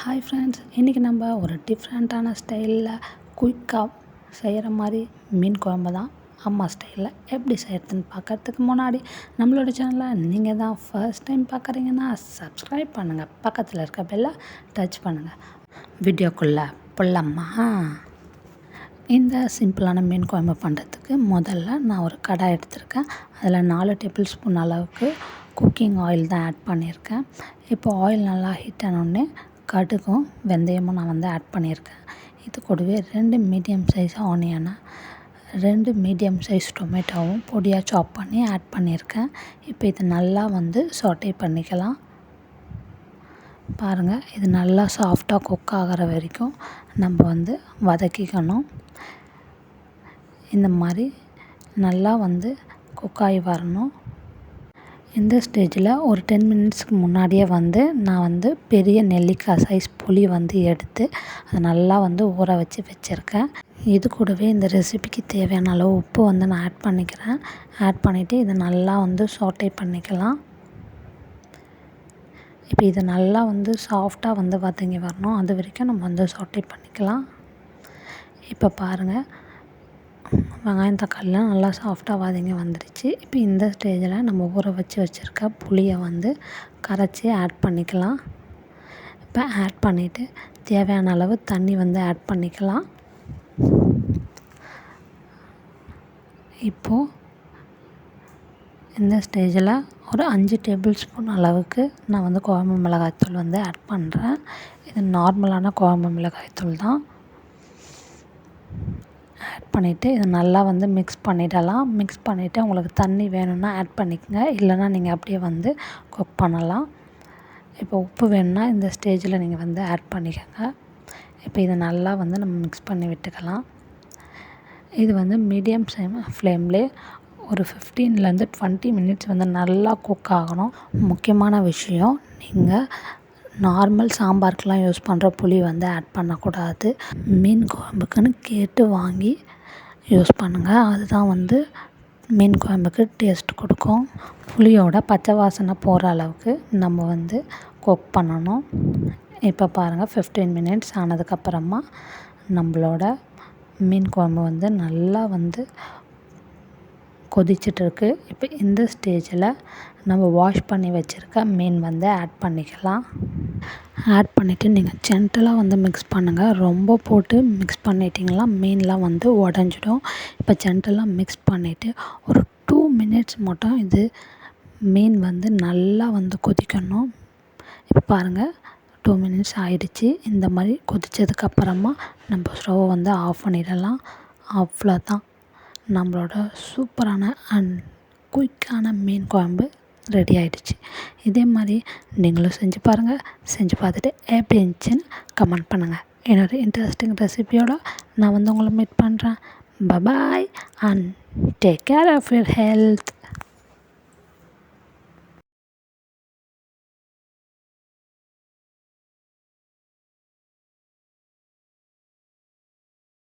Hi friends இன்றைக்கி நம்ம ஒரு டிஃப்ரெண்ட்டான ஸ்டைலில் குயிக்காக செய்கிற மாதிரி மீன் குழம்பு தான் அம்மா ஸ்டைலில் எப்படி செய்கிறதுன்னு பார்க்கறதுக்கு முன்னாடி நம்மளோட சேனலை நீங்கள் தான் ஃபர்ஸ்ட் டைம் பார்க்குறீங்கன்னா சப்ஸ்கிரைப் பண்ணுங்கள் பக்கத்தில் இருக்க பெல்லை டச் பண்ணுங்கள் வீடியோக்குள்ளே போடலாமா இந்த சிம்பிளான மீன் குழம்பு பண்ணுறதுக்கு முதல்ல நான் ஒரு கடாய் எடுத்திருக்கேன். அதில் நாலு டேபிள் ஸ்பூன் அளவுக்கு குக்கிங் ஆயில் தான் ஆட் பண்ணியிருக்கேன். இப்போ ஆயில் நல்லா ஹீட் ஆனோடனே கடுகும் வெந்தயமும் நான் வந்து ஆட் பண்ணியிருக்கேன். இது கூடவே ரெண்டு மீடியம் சைஸ் ஆனியனை ரெண்டு மீடியம் சைஸ் டொமேட்டோவும் பொடியாக சாப் பண்ணி ஆட் பண்ணியிருக்கேன். இப்போ இது நல்லா வந்து சாட்டே பண்ணிக்கலாம். பாருங்கள் இது நல்லா சாஃப்டாக குக் ஆகிற வரைக்கும் நம்ம வந்து வதக்கிக்கணும். இந்த மாதிரி நல்லா வந்து குக்காகி வரணும். இந்த ஸ்டேஜில் ஒரு டென் மினிட்ஸ்க்கு முன்னாடியே வந்து நான் வந்து பெரிய நெல்லிக்காய் சைஸ் புளி வந்து எடுத்து அதை நல்லா வந்து ஊற வச்சு வச்சுருக்கேன். இது கூடவே இந்த ரெசிபிக்கு தேவையான அளவு உப்பு வந்து நான் ஆட் பண்ணிக்கிறேன். ஆட் பண்ணிவிட்டு இதை நல்லா வந்து சோட்டை பண்ணிக்கலாம். இப்போ இது நல்லா வந்து சாஃப்டாக வந்து வதங்கி வரணும். அது வரைக்கும் நம்ம வந்து சோட்டை பண்ணிக்கலாம். இப்போ பாருங்கள் வெங்காயம் தக்காளிலாம் நல்லா சாஃப்டாக வதங்கி வந்துடுச்சு இப்போ இந்த ஸ்டேஜில் நம்ம ஊற வச்சு வச்சுருக்க புளியை வந்து கரைச்சி ஆட் பண்ணிக்கலாம். இப்போ ஆட் பண்ணிவிட்டு தேவையான அளவு தண்ணி வந்து ஆட் பண்ணிக்கலாம். இப்போது இந்த ஸ்டேஜில் ஒரு அஞ்சு டேபிள் ஸ்பூன் அளவுக்கு நான் வந்து குழம்பு மிளகாய்த்தூள் வந்து ஆட் பண்ணுறேன் இது நார்மலான குழம்பு மிளகாய்த்தூள் தான். ஆட் பண்ணிவிட்டு இதை நல்லா வந்து மிக்ஸ் பண்ணிடலாம். மிக்ஸ் பண்ணிவிட்டு உங்களுக்கு தண்ணி வேணும்னா ஆட் பண்ணிக்கோங்க. இல்லைனா நீங்கள் அப்படியே வந்து குக் பண்ணலாம். இப்போ உப்பு வேணும்னா இந்த ஸ்டேஜில் நீங்கள் வந்து ஆட் பண்ணிக்கோங்க. இப்போ இதை நல்லா வந்து நம்ம மிக்ஸ் பண்ணி விட்டுக்கலாம். இது வந்து மீடியம் ஃப்ளேம் ஃப்ளேம்லேயே ஒரு ஃபிஃப்டீன்லேருந்து டுவெண்ட்டி மினிட்ஸ் வந்து நல்லா குக் ஆகணும். முக்கியமான விஷயம் நீங்கள் நார்மல் சாம்பாருக்கெலாம் யூஸ் பண்ணுற புளி வந்து ஆட் பண்ணக்கூடாது. மீன் குழம்புக்குன்னு கேட்டு வாங்கி யூஸ் பண்ணுங்கள் அதுதான் வந்து மீன் குழம்புக்கு டேஸ்ட் கொடுக்கும். புளியோட பச்சை வாசனை போகிற அளவுக்கு நம்ம வந்து குக் பண்ணணும். இப்போ பாருங்கள் ஃபிஃப்டீன் மினிட்ஸ் ஆனதுக்கப்புறமா நம்மளோட மீன் குழம்பு வந்து நல்லா வந்து கொதிச்சிட்ருக்கு. இப்போ இந்த ஸ்டேஜில் நம்ம வாஷ் பண்ணி வச்சுருக்க மீன் வந்து ஆட் பண்ணிக்கலாம். ஆட் பண்ணிவிட்டு நீங்கள் ஜென்டலாக வந்து மிக்ஸ் பண்ணுங்கள் ரொம்ப போட்டு மிக்ஸ் பண்ணிட்டிங்கன்னா மீன்லாம் வந்து உடஞ்சிடும். இப்போ ஜென்டலாக மிக்ஸ் பண்ணிவிட்டு ஒரு டூ மினிட்ஸ் மட்டும் இது மீன் வந்து நல்லா வந்து கொதிக்கணும். இப்போ பாருங்கள் டூ மினிட்ஸ் ஆகிடுச்சி இந்த மாதிரி கொதித்ததுக்கப்புறமா நம்ம ஸ்டவ்வை வந்து ஆஃப் பண்ணிடலாம். அவ்வளோதான் நம்மளோட சூப்பரான அண்ட் குயிக்கான மீன் குழம்பு. ரெடி ஆகிடுச்சு இதே மாதிரி நீங்களும் செஞ்சு பாருங்கள் செஞ்சு பார்த்துட்டு எப்படி இருந்துச்சுன்னு கமெண்ட் பண்ணுங்கள் இன்னொரு இன்ட்ரெஸ்டிங் ரெசிபியோட நான் வந்து உங்களை மீட் பண்ணுறேன் bye bye and take care of your health